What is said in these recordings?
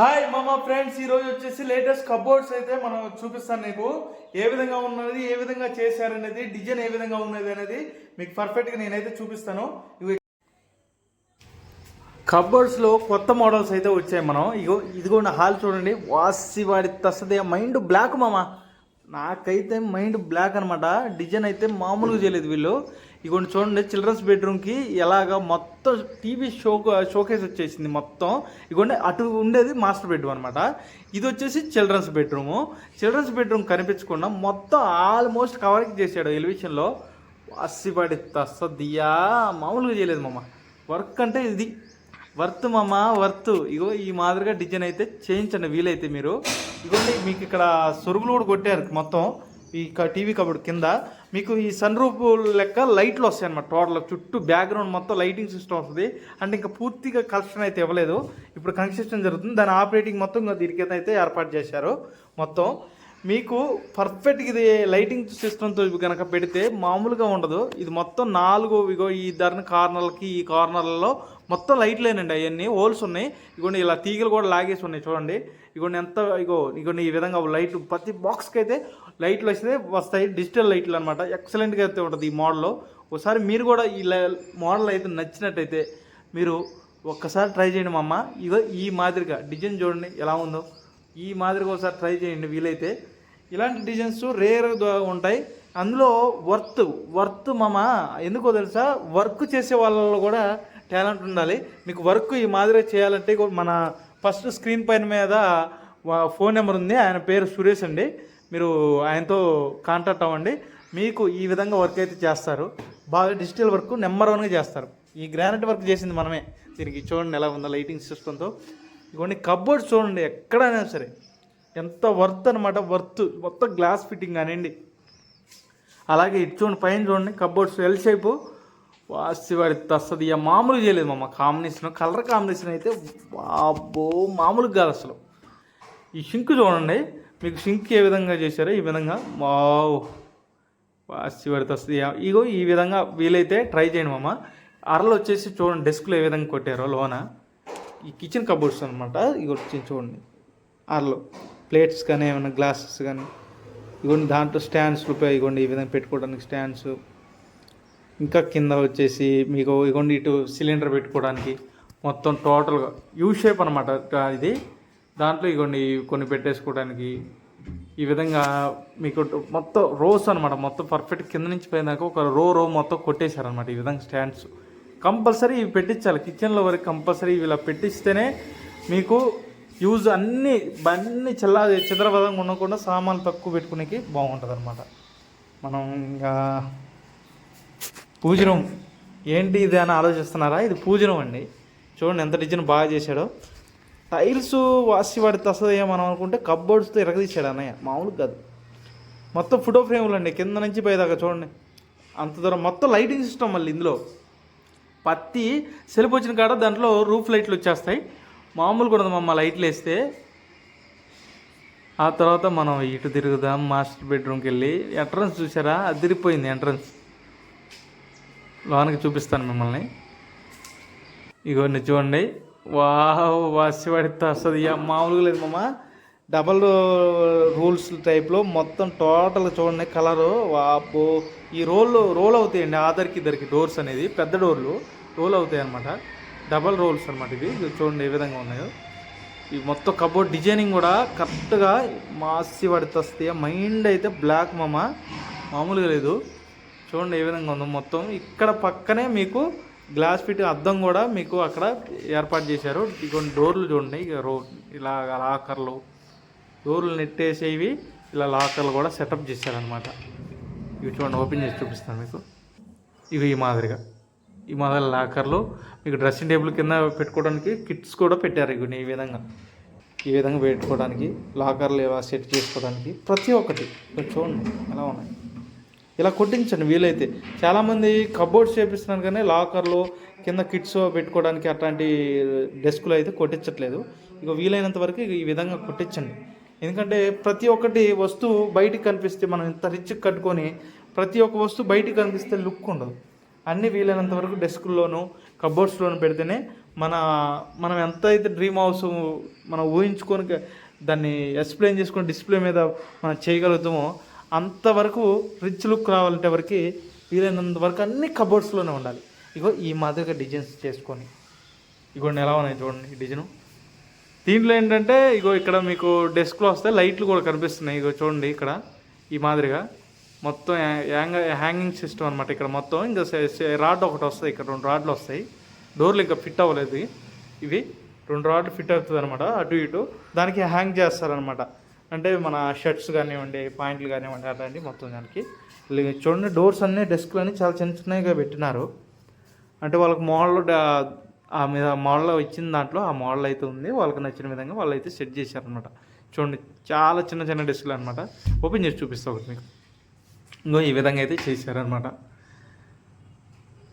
Hi మామ friends ఈ రోజు వచ్చేసి లేటెస్ట్ కబోర్డ్స్ అయితే మనం చూపిస్తాను నీకు. ఏ విధంగా ఉన్నది ఏ విధంగా చేశారనేది డిజైన్ ఏ విధంగా ఉన్నది అనేది మీకు పర్ఫెక్ట్గా నేనైతే చూపిస్తాను. ఇవి కబోర్డ్స్లో కొత్త మోడల్స్ అయితే వచ్చాయి మనం. ఇగో ఇదిగోండి హాల్ చూడండి. వాసి వాడి తస్తది మైండ్ బ్లాక్ మామ. నాకైతే మైండ్ బ్లాక్ అనమాట డిజైన్ అయితే మామూలుగా చేయలేదు వీళ్ళు. ఇగోండి చూడండి చిల్డ్రన్స్ బెడ్రూమ్కి ఎలాగా మొత్తం టీవీ షో షోకేస్ వచ్చేసింది మొత్తం. ఇగోండి అటు ఉండేది మాస్టర్ బెడ్రూమ్ అనమాట ఇది వచ్చేసి చిల్డ్రన్స్ బెడ్రూము. చిల్డ్రన్స్ బెడ్రూమ్ కనిపించకుండా మొత్తం ఆల్మోస్ట్ కవరింగ్ చేశాడు ఎలివేషన్లో. అస్సిపడి తస్తదియా మామూలుగా చేయలేదు మామ. వర్క్ అంటే ఇది. వర్త్ మామ వర్త్. ఇగో ఈ మాదిరిగా డిజైన్ అయితే చేయించండి వీలైతే మీరు. ఇగోండి మీకు ఇక్కడ సొరుగులు కూడా కొట్టారు మొత్తం. ఈ టీవీ కబోర్డ్ కింద. మీకు ఈ సన్ రూఫ్ లెక్క లైట్లు వస్తాయి అన్నమాట టోటల్ చుట్టూ బ్యాక్గ్రౌండ్ మొత్తం లైటింగ్ సిస్టమ్ వస్తుంది. అంటే ఇంకా పూర్తిగా కన్స్ట్రక్షన్ అయితే ఇవ్వలేదు. ఇప్పుడు కన్స్ట్రక్షన్ జరుగుతుంది. దాని ఆపరేటింగ్ మొత్తం ఇంకా దీనికైతే అయితే ఏర్పాటు చేశారు మొత్తం. మీకు పర్ఫెక్ట్ ఇది లైటింగ్ సిస్టమ్తో కనుక పెడితే మామూలుగా ఉండదు. ఇది మొత్తం నాలుగు ఇగో ఈ ధరని కార్నర్లకి ఈ కార్నర్లలో మొత్తం లైట్లేనండి అవన్నీ హోల్స్ ఉన్నాయి. ఇగోండి ఇలా తీగలు కూడా లాగేసి ఉన్నాయి చూడండి. ఇగోండి ఎంత ఇగో ఇగోండి ఈ విధంగా లైట్ ప్రతి బాక్స్కి అయితే లైట్లు వస్తే వస్తాయి డిజిటల్ లైట్లు అనమాట ఎక్సలెంట్గా అయితే ఉంటుంది ఈ మోడల్లో ఒకసారి మీరు కూడా ఈ మోడల్ అయితే నచ్చినట్టయితే మీరు ఒక్కసారి ట్రై చేయండి మా అమ్మ. ఇదో ఈ మాదిరిగా డిజైన్ చూడండి ఎలా ఉందో. ఈ మాదిరిగా ఒకసారి ట్రై చేయండి వీలైతే. ఇలాంటి డిజైన్స్ రేర్గా ఉంటాయి. అందులో వర్త్ వర్త్ మామ ఎందుకో తెలుసా? వర్క్ చేసే వాళ్ళలో కూడా టాలెంట్ ఉండాలి. మీకు వర్క్ ఈ మాదిరిగా చేయాలంటే మన ఫస్ట్ స్క్రీన్ పైన మీద ఫోన్ నెంబర్ ఉంది. ఆయన పేరు సురేష్ అండి. మీరు ఆయనతో కాంటాక్ట్ అవ్వండి. మీకు ఈ విధంగా వర్క్ అయితే చేస్తారు. బాగా డిజిటల్ వర్క్ నెంబర్ వన్గా చేస్తారు. ఈ గ్రానైట్ వర్క్ చేసింది మనమే. దీనికి చూడండి ఎలా ఉందో లైటింగ్ సిస్టంతో. ఇవన్నీ కబోర్డ్స్ చూడండి ఎక్కడైనా సరే. ఎంత వర్త్ అనమాట వర్త్ మొత్తం గ్లాస్ ఫిట్టింగ్ కానివ్వండి. అలాగే ఇటు చూడండి పైన చూడండి కబోర్డ్స్ ఎల్ షేపు. వాసి వారి తస్తది ఇక మామూలు చేయలేదు మామ. కాంబినేషన్ కలర్ కాంబినేషన్ అయితే బాబో మామూలుగా కాదు అసలు. ఈ షింక్ చూడండి. మీకు షింక్ ఏ విధంగా చేశారో ఈ విధంగా. వావ్. వాసి వాడి తస్తది ఇగో ఈ విధంగా వీలైతే ట్రై చేయండి మామ. అరలు వచ్చేసి చూడండి డెస్క్లో ఏ విధంగా కొట్టారో లోన. ఈ కిచెన్ కబోర్డ్స్ అనమాట ఇగో చూడండి. అరలు. ప్లేట్స్ కానీ ఏమైనా గ్లాసెస్ కానీ. ఇగోండి దాంట్లో స్టాండ్స్ రూపాయి ఇగోండి ఈ విధంగా పెట్టుకోవడానికి స్టాండ్స్. ఇంకా కింద వచ్చేసి మీకు ఇగోండి ఇటు సిలిండర్ పెట్టుకోవడానికి మొత్తం టోటల్గా యూ షేప్ అనమాట ఇది. దాంట్లో ఇగోండి కొన్ని పెట్టేసుకోవడానికి. ఈ విధంగా మీకు మొత్తం రోస్ అనమాట మొత్తం పర్ఫెక్ట్ కింద నుంచి పోయినాక ఒక రో రో మొత్తం కొట్టేశారనమాట ఈ విధంగా స్టాండ్స్. కంపల్సరీ ఇవి పెట్టించాలి. కిచెన్లో వరకు కంపల్సరీ ఇలా పెట్టిస్తేనే మీకు యూజ్ అన్నీ అన్ని చల్లా చిద్రపదంగా ఉండకుండా సామాన్లు తక్కువ పెట్టుకునేకి బాగుంటుంది అనమాట మనం ఇంకా పూజ రూమ్ ఏంటి ఇది అని ఆలోచిస్తున్నారా? ఇది పూజ రూమ్ అండి. చూడండి ఎంత డిజైన్ బాగా చేశాడో. టైల్స్ వాసి వాడితే వస్తుందేమో మనం అనుకుంటే కబ్బోర్డ్స్తో ఇరగదీశాడు అన్నయ్య. మామూలు కాదు. మొత్తం ఫోటో ఫ్రేములు అండి. కింద నుంచి పైదాకా చూడండి. అంత దూరం. మొత్తం లైటింగ్ సిస్టమ్ మళ్ళీ ఇందులో. పత్తి సెల్ఫ్ వచ్చిన కాడ దాంట్లో రూఫ్ లైట్లు వచ్చేస్తాయి. మామూలు కూడా మమ్మ లైట్లు వేస్తే. ఆ తర్వాత మనం ఇటు తిరుగుదాం మాస్టర్ బెడ్రూమ్కి వెళ్ళి ఎంట్రన్స్ చూసారా అదిరిపోయింది ఎంట్రన్స్. లోనకి చూపిస్తాను మిమ్మల్ని. ఇగోండి చూడండి వావ్ వాసి పడితే వస్తుంది ఇక మామూలుగా లేదు మామ. డబల్ రూల్స్ టైప్లో మొత్తం టోటల్ చూడండి కలరు. వాపు ఈ రోల్ రోల్ అవుతాయండి ఆధార్కి ఇద్దరికి డోర్స్ అనేది పెద్ద డోర్లు. రోల్ అవుతాయి అనమాట డబల్ రోల్స్ అనమాట ఇవి. ఇవి చూడండి ఏ విధంగా ఉన్నాయో. ఈ మొత్తం కబోర్డ్ డిజైనింగ్ కూడా కరెక్ట్గా మాసి పడితే వస్తాయి? మైండ్ అయితే బ్లాక్ మామ. మామూలుగా లేదు. చూడండి ఏ విధంగా ఉందో. మొత్తం ఇక్కడ పక్కనే మీకు గ్లాస్ ఫిట్ అద్దం కూడా మీకు అక్కడ ఏర్పాటు చేశారు. కొన్ని డోర్లు చూడండి ఇక రో ఇలా లాకర్లు డోర్లు నెట్టేసేవి ఇలా లాకర్లు కూడా సెటప్ చేశారనమాట ఇవి చూడండి ఓపెన్ చేసి చూపిస్తాను మీకు. ఇవి ఈ మాదిరిగా. ఈ మాదిరి లాకర్లు మీకు డ్రెస్సింగ్ టేబుల్ కింద పెట్టుకోవడానికి కిట్స్ కూడా పెట్టారు ఇవి ఈ విధంగా. ఈ విధంగా పెట్టుకోవడానికి లాకర్లు ఏవో సెట్ చేసుకోవడానికి ప్రతి ఒక్కటి. చూడండి ఎలా ఉన్నాయి. ఇలా కొట్టించండి వీలైతే. చాలామంది కబోర్డ్స్ చేపిస్తున్నారు కానీ లాకర్లు కింద కిట్స్ పెట్టుకోవడానికి అట్లాంటి డెస్కులు అయితే కొట్టించట్లేదు. ఇక వీలైనంత వరకు ఈ విధంగా కొట్టించండి. ఎందుకంటే ప్రతి ఒక్కటి వస్తువు బయటికి కనిపిస్తే మనం ఇంత రిచ్ కట్టుకొని ప్రతి ఒక్క వస్తువు బయటికి కనిపిస్తే లుక్ ఉండదు. అన్నీ వీలైనంత వరకు డెస్క్లోను కబోర్డ్స్లోను పెడితేనే మన మనం ఎంత అయితే డ్రీమ్ హౌస్ మనం ఊహించుకొని దాన్ని ఎక్స్ప్లెయిన్ చేసుకొని డిస్ప్లే మీద మనం చేయగలుగుతామో అంతవరకు రిచ్ లుక్ రావాలంటే వరకు వీలైనంత వరకు అన్ని కబోర్డ్స్లోనే ఉండాలి. ఇగో ఈ మాదిరిగా డిజైన్స్ చేసుకొని. ఇగోండి ఎలా ఉన్నాయి చూడండి ఈ డిజైను దీంట్లో ఏంటంటే ఇగో ఇక్కడ మీకు డెస్క్లో వస్తే లైట్లు కూడా కనిపిస్తున్నాయి. ఇగో చూడండి ఇక్కడ ఈ మాదిరిగా మొత్తం హ్యాంగ్ హ్యాంగింగ్ సిస్టమ్ అనమాట ఇక్కడ మొత్తం. ఇంకా రాడ్ ఒకటి వస్తాయి. ఇక్కడ రెండు రాడ్లు వస్తాయి. డోర్లు ఇంకా ఫిట్ అవ్వలేదు. ఇవి రెండు రాడ్లు ఫిట్ అవుతుంది అనమాట అటు ఇటు. దానికి హ్యాంగ్ చేస్తారనమాట అంటే మన షర్ట్స్ కానివ్వండి పాయింట్లు కానివ్వండి అలాంటివి మొత్తం దానికి. చూడండి డోర్స్ అన్నీ డెస్క్లు అన్నీ చాలా చిన్న చిన్నగా పెట్టినారు. అంటే వాళ్ళకి మోడల్ ఆ మీద మోడల్ ఇచ్చిన దాంట్లో ఆ మోడల్ అయితే ఉంది. వాళ్ళకి నచ్చిన విధంగా వాళ్ళు అయితే సెట్ చేశారనమాట చూడండి చాలా చిన్న చిన్న డెస్క్లు అనమాట ఓపెన్ చేసి చూపిస్తా ఒకటి మీకు. ఇంకో ఈ విధంగా అయితే చేశారనమాట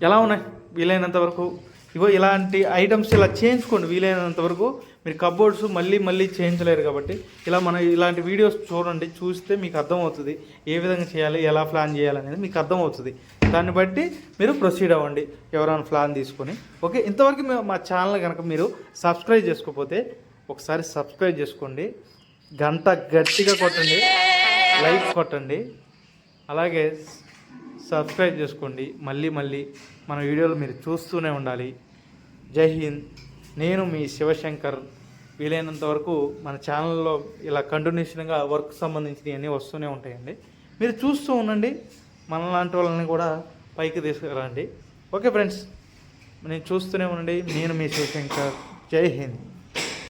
ఎలా ఉన్నాయి? వీలైనంత వరకు. ఇగో ఇలాంటి ఐటమ్స్ ఇలా చేయించుకోండి వీలైనంత వరకు. మీరు కబోర్డ్స్ మళ్ళీ మళ్ళీ చేయించలేరు కాబట్టి ఇలా మన ఇలాంటి వీడియోస్ చూడండి చూస్తే మీకు అర్థమవుతుంది ఏ విధంగా చేయాలి ఎలా ప్లాన్ చేయాలి అనేది మీకు అర్థమవుతుంది. దాన్ని బట్టి మీరు ప్రొసీడ్ అవ్వండి ఎవరైనా ప్లాన్ తీసుకొని. ఓకే ఇంతవరకు మా ఛానల్ కనుక మీరు సబ్స్క్రైబ్ చేసుకోకపోతే ఒకసారి సబ్స్క్రైబ్ చేసుకోండి. గంట గట్టిగా కొట్టండి లైక్ కొట్టండి. అలాగే సబ్స్క్రైబ్ చేసుకోండి. మళ్ళీ మళ్ళీ మన వీడియోలు మీరు చూస్తూనే ఉండాలి. జై హింద్. నేను మీ శివశంకర్. వీలైనంత వరకు మన ఛానల్లో ఇలా కంటిన్యూషన్గా వర్క్ సంబంధించినవి అన్నీ వస్తూనే ఉంటాయండి. మీరు చూస్తూ ఉండండి. మనలాంటి వాళ్ళని కూడా పైకి తీసుకురండి. ఓకే ఫ్రెండ్స్ నేను చూస్తూనే ఉండండి. నేను మీ శివశంకర్. జై హింద్.